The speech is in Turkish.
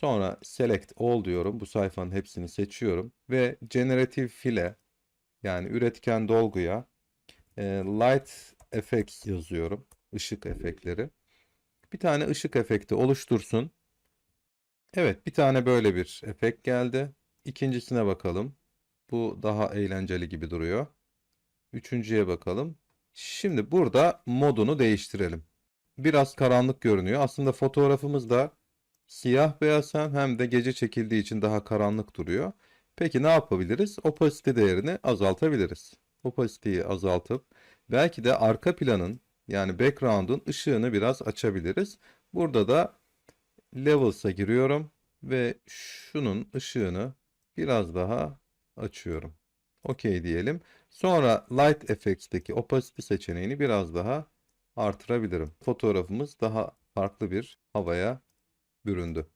Sonra select all diyorum. Bu sayfanın hepsini seçiyorum ve generative file yani üretken dolguya e, light effects yazıyorum. Işık efektleri. Bir tane ışık efekti oluştursun. Evet, bir tane böyle bir efekt geldi. İkincisine bakalım. Bu daha eğlenceli gibi duruyor. Üçüncüye bakalım. Şimdi burada modunu değiştirelim. Biraz karanlık görünüyor. Aslında fotoğrafımız da siyah beyaz hem hem de gece çekildiği için daha karanlık duruyor. Peki ne yapabiliriz? Opacity değerini azaltabiliriz. Opacity'yi azaltıp belki de arka planın yani background'un ışığını biraz açabiliriz. Burada da Levels'a giriyorum ve şunun ışığını biraz daha açıyorum. OK diyelim. Sonra Light Effects'teki Opacity seçeneğini biraz daha artırabilirim. Fotoğrafımız daha farklı bir havaya büründü.